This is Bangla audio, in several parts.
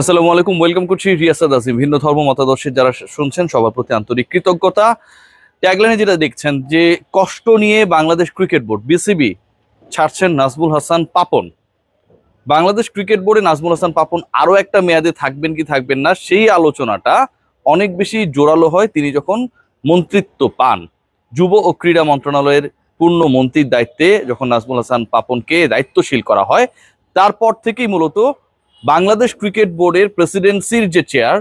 আসসালামু আলাইকুম ওয়েলকাম করছি রিয়াসাদ আসিম। ভিন্ন ধর্ম, মতাদর্শের যারা শুনছেন, সবার প্রতি আন্তরিক কৃতজ্ঞতা। ট্যাগলাইনে যেটা দেখছেন, যে কষ্ট নিয়ে বাংলাদেশ ক্রিকেট বোর্ড বিসিবি ছাড়ছেন নাজমুল হাসান পাপন। বাংলাদেশ ক্রিকেট বোর্ডে নাজমুল হাসান পাপন আরও একটা মেয়াদে থাকবেন কি থাকবেন না, সেই আলোচনাটা অনেক বেশি জোরালো হয় তিনি যখন মন্ত্রিত্ব পান। যুব ও ক্রীড়া মন্ত্রণালয়ের পূর্ণ মন্ত্রীর দায়িত্বে যখন নাজমুল হাসান পাপনকে দায়িত্বশীল করা হয়, তারপর থেকেই মূলত বাংলাদেশ ক্রিকেট বোর্ডের প্রেসিডেন্সির যে চেয়ার,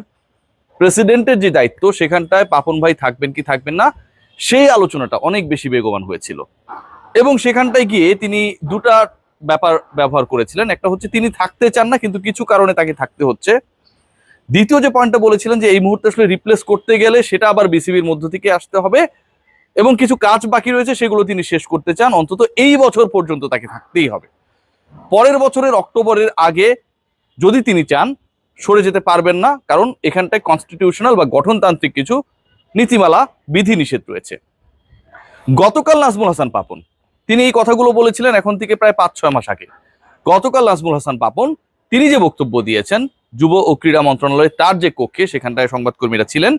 প্রেসিডেন্টের যে দায়িত্ব, সেখানটায় পাপন ভাই থাকবেন কি থাকবেন না, সেই আলোচনাটা অনেক বেশি বেগবান হয়েছিল। এবং সেখানটায় গিয়ে তিনি দুটা ব্যাপার ব্যবহার করেছিলেন। একটা হচ্ছে তিনি থাকতে চান না, কিন্তু কিছু কারণে তাকে থাকতে হচ্ছে। দ্বিতীয় যে পয়েন্টটা বলেছিলেন যে এই মুহূর্তে আসলে রিপ্লেস করতে গেলে সেটা আবার বিসিবির মধ্য থেকে আসতে হবে এবং কিছু কাজ বাকি রয়েছে, সেগুলো তিনি শেষ করতে চান। অন্তত এই বছর পর্যন্ত তাকে থাকতেই হবে। পরের বছরের অক্টোবরের আগে যদি তিনি চান, সরে যেতে পারবেন না, কারণ এখানটায় কনস্টিটিউশনাল বা গঠনতান্ত্রিক কিছু নীতিমালা বিধি নিষেধ রয়েছে। গতকাল নাজমুল হাসান পাপন। তিনি এই কথাগুলো বলেছিলেন এখন থেকে প্রায় পাঁচ ছয় মাস আগে। গতকাল নাজমুল হাসান পাপন, তিনি যে বক্তব্য দিয়েছেন, যুব ও ক্রীড়া মন্ত্রণালয়ের তার যে কক্ষে, সেখানটায় সংবাদকর্মীরা ছিলেন,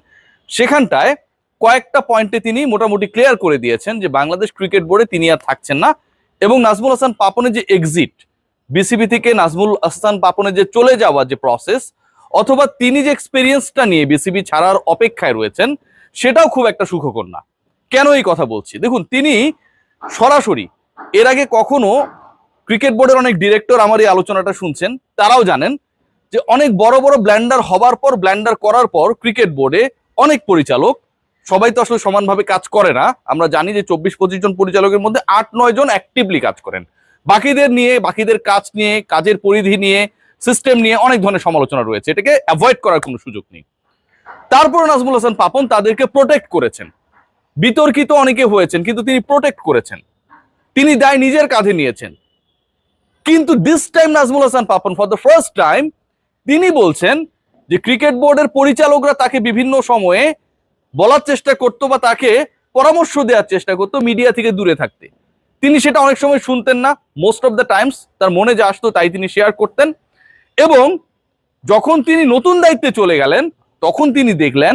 সেখানটায় কয়েকটা পয়েন্টে তিনি মোটামুটি ক্লিয়ার করে দিয়েছেন যে বাংলাদেশ ক্রিকেট বোর্ডে তিনি আর থাকছেন না এবং নাজমুল হাসান পাপনের যে এক্সিট বিসিবি থেকে নাজমুল হাসান পাপনের যে চলে যাওয়ার যে প্রসেস অথবা তিনি যে এক্সপিরিয়েন্সটা নিয়ে বিসিবি ছাড়ার অপেক্ষায় রয়েছেন, সেটাও খুব একটা সুখকর না। কেন এই কথা বলছি? দেখুন, তিনি সরাসরি, এর আগে কখনো ক্রিকেট বোর্ডের অনেক ডিরেক্টর আমার এই আলোচনাটা শুনছেন, তারাও জানেন যে অনেক বড় বড় ব্ল্যান্ডার হবার পর ব্ল্যান্ডার করার পর ক্রিকেট বোর্ডে অনেক পরিচালক, সবাই তো আসলে সমানভাবে কাজ করে না, আমরা জানি যে চব্বিশ পঁচিশ জন পরিচালকের মধ্যে আট নয় জন অ্যাক্টিভলি কাজ করেন। বাকিদের নিয়ে, বাকিদের কাজ নিয়ে, কাজের পরিধি নিয়ে সিস্টেম নিয়ে অনেক ধরনের সমালোচনা রয়েছে। এটাকে অ্যাভয়েড করার কোনো সুযোগ নেই। তারপর নাজমুল হাসান পাপন তাদেরকে প্রোটেক্ট করেছেন। বিতর্কিত অনেকে হয়েছেন, কিন্তু তিনি প্রোটেক্ট করেছেন। তিনি দায় নিজের কাঁধে নিয়েছেন। কিন্তু this time Nazmul Hasan Papon for the first time তিনি বলছেন যে ক্রিকেট বোর্ডের পরিচালকরা তাকে বিভিন্ন সময়ে বলার চেষ্টা করতো বা তাকে পরামর্শ দেওয়ার চেষ্টা করতো মিডিয়া থেকে দূরে থাকতে। তিনি সেটা অনেক সময় শুনতেন না। মোস্ট অফ দ্য টাইমস তার মনে যা আসতো তাই তিনি শেয়ার করতেন। এবং যখন তিনি নতুন দায়িত্বে চলে গেলেন, তখন তিনি দেখলেন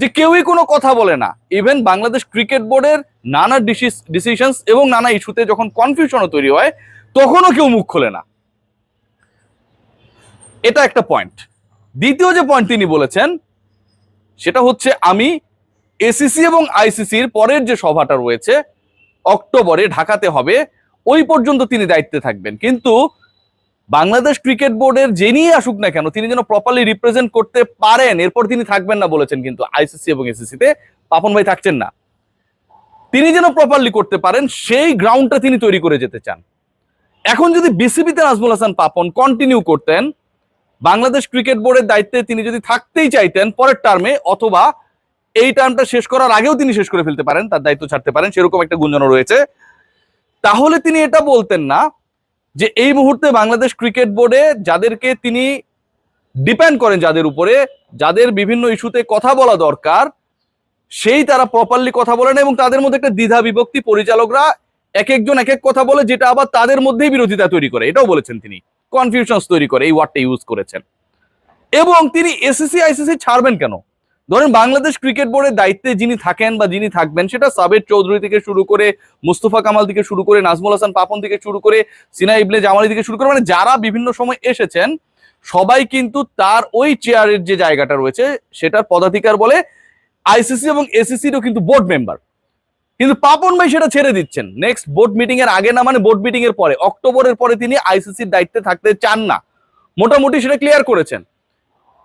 যে কেউই কোনো কথা বলে না। ইভেন বাংলাদেশ ক্রিকেট বোর্ডের নানা ডিসিশনস এবং নানা ইস্যুতে যখন কনফিউশনও তৈরি হয়, তখনও কেউ মুখ খোলে না। এটা একটা পয়েন্ট দ্বিতীয় যে পয়েন্ট তিনি বলেছেন, সেটা হচ্ছে আমি এসিসি এবং আইসিসির পরের যে সভাটা রয়েছে অক্টোবরে ঢাকাতে হবে, ওই পর্যন্ত তিনি দায়িত্বে থাকবেন। কিন্তু বাংলাদেশ ক্রিকেট বোর্ডের যিনি আসুক না কেন, তিনি যেন প্রপারলি রিপ্রেজেন্ট করতে পারেন, এরপর তিনি থাকবেন না বলেছেন কিন্তু আইসিসি এবং এসিসিতে পাপন ভাই থাকছেন না। তিনি যেন প্রপারলি করতে পারেন, সেই গ্রাউন্ডটা তিনি তৈরি করে যেতে চান। এখন যদি বিসিবিতে নাজমুল হাসান পাপন কন্টিনিউ করতেন, বাংলাদেশ ক্রিকেট বোর্ডের দায়িত্বে তিনি যদি থাকতেই চাইতেন, পরের টার্মে অথবা এই টার্মটা শেষ করার আগেও তিনি শেষ করে ফেলতে পারেন, তার দায়িত্ব ছাড়তে পারেন, সেরকম একটা গুঞ্জনও রয়েছে। তাহলে তিনি এটা বলতেন না যে এই মুহূর্তে বাংলাদেশ ক্রিকেট বোর্ডে যাদেরকে তিনি ডিপেন্ড করেন যাদের উপরে, যাদের বিভিন্ন ইস্যুতে কথা বলা দরকার, সেই তারা প্রপারলি কথা বলেন এবং তাদের মধ্যে একটা দ্বিধা বিভক্তি পরিচালকরা এক একজন এক এক কথা বলে, যেটা আবার তাদের মধ্যেই বিরোধিতা তৈরি করে। এটাও বলেছেন তিনি। কনফিউশন তৈরি করে, এই ওয়ার্ডটা ইউজ করেছেন। এবং তিনি এসিসি আইসিসি ছাড়বেন কেন? ধরেন বাংলাদেশ ক্রিকেট বোর্ডের দায়িত্বে যিনি থাকেন বা যিনি থাকবেন, সেটা সাবের চৌধুরী থেকে শুরু করে, মুস্তফা কামাল থেকে শুরু করে, নাজমুল হাসান পাপন থেকে শুরু করে সিনা ইবনে জামালি থেকে শুরু করে মানে যারা বিভিন্ন সময় এসেছেন, সবাই কিন্তু তার ওই চেয়ারের যে জায়গাটা রয়েছে, সেটার পদাধিকার বলে আইসিসি এবং এসিসিরও কিন্তু বোর্ড মেম্বার। কিন্তু পাপন ভাই সেটা ছেড়ে দিচ্ছেন। নেক্সট বোর্ড মিটিং এর আগে না মানে বোর্ড মিটিং এর পরে, অক্টোবরের পরে তিনি আইসিসির দায়িত্বে থাকতে চান না। মোটামুটি সেটা ক্লিয়ার করেছেন।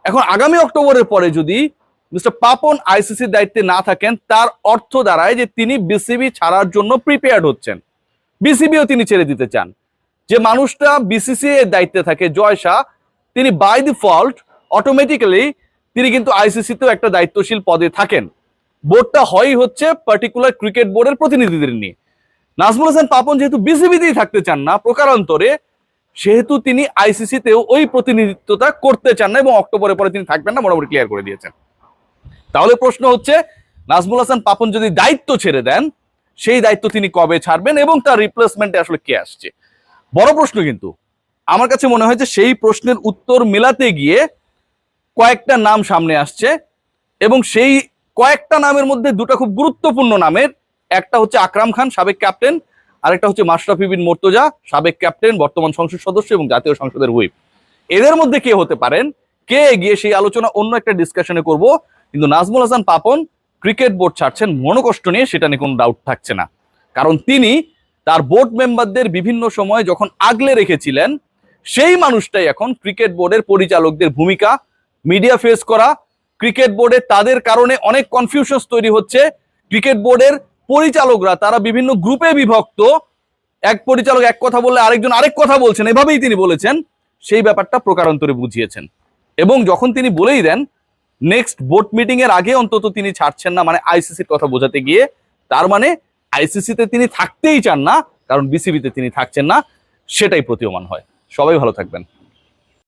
এখন আগামী অক্টোবরের পরে যদি মিস্টার পাপন আইসিসির দায়িত্বে না থাকেন, তার অর্থ দাঁড়ায় যে তিনি বিসিবি ছাড়ার জন্য প্রিপেয়ার্ড হচ্ছেন। বিসিবিও তিনি ছেড়ে দিতে চান। যে মানুষটা বিসিসি এর দায়িত্বে থাকে, জয় শাহ, তিনি বাই দি ফল্ট অটোমেটিক্যালি তিনি কিন্তু আইসিসিতেও একটা দায়িত্বশীল পদে থাকেন। বোর্ডটা হয়ই হচ্ছে পার্টিকুলার ক্রিকেট বোর্ডের প্রতিনিধিদের নিয়ে। নাজমুল হাসান পাপন যেহেতু বিসিবিতেই থাকতে চান না, প্রকারান্তরে সেহেতু তিনি আইসিসিতেও ওই প্রতিনিধিত্বটা করতে চান না এবং অক্টোবরের পরে তিনি থাকবেন না, মোটামুটি ক্লিয়ার করে দিয়েছেন। তাহলে প্রশ্ন হচ্ছে, নাজমুল হাসান পাপন যদি দায়িত্ব ছেড়ে দেন, সেই দায়িত্ব তিনি কবে ছাড়বেন এবং তার রিপ্লেসমেন্টে আসলে কে আসছে? বড় প্রশ্ন কিন্তু। আমার কাছে মনে হয় যে সেই প্রশ্নের উত্তর মেলাতে গিয়ে কয়েকটা নাম সামনে আসছে এবং সেই কয়েকটা নামের মধ্যে দুটা খুব গুরুত্বপূর্ণ নামের, একটা হচ্ছে আকরাম খান, সাবেক ক্যাপ্টেন আরেকটা হচ্ছে মাশরাফি বিন মোর্তজা, সাবেক ক্যাপ্টেন বর্তমান সংসদ সদস্য এবং জাতীয় সংসদের হুইপ। এদের মধ্যে কে হতে পারেন? কে এগিয়ে সেই আলোচনা অন্য একটা ডিসকাশনে করব। কিন্তু নাজমুল হাসান পাপন ক্রিকেট বোর্ড ছাড়ছেন, মনোকষ্ট নিয়ে সেটা নিয়ে কোনো ডাউট থাকছে না। কারণ তিনি তার বোর্ড মেম্বারদের বিভিন্ন সময় যখন আগলে রেখেছিলেন, সেই মানুষটাই এখন ক্রিকেট বোর্ডের পরিচালকদের ভূমিকা মিডিয়া ফেস করা, ক্রিকেট বোর্ডে তাদের কারণে অনেক কনফিউশনস তৈরি হচ্ছে, ক্রিকেট বোর্ডের পরিচালকরা, তারা বিভিন্ন গ্রুপে বিভক্ত, এক পরিচালক এক কথা বললে আরেকজন আরেক কথা বলছেন, এভাবেই তিনি বলেছেন, সেই ব্যাপারটা প্রকারান্তরে বুঝিয়েছেন। এবং যখন তিনি বলেই দেন নেক্সট বোর্ড মিটিং এর আগে অন্তত তিনি ছাড়ছেন না মানে আইসিসির কথা বোঝাতে গিয়ে। তার মানে আইসিসিতে তিনি থাকতেই চান না, কারণ বিসিবিতে তিনি থাকছেন না, সেটাই প্রতীয়মান হয়। সবাই ভালো থাকবেন।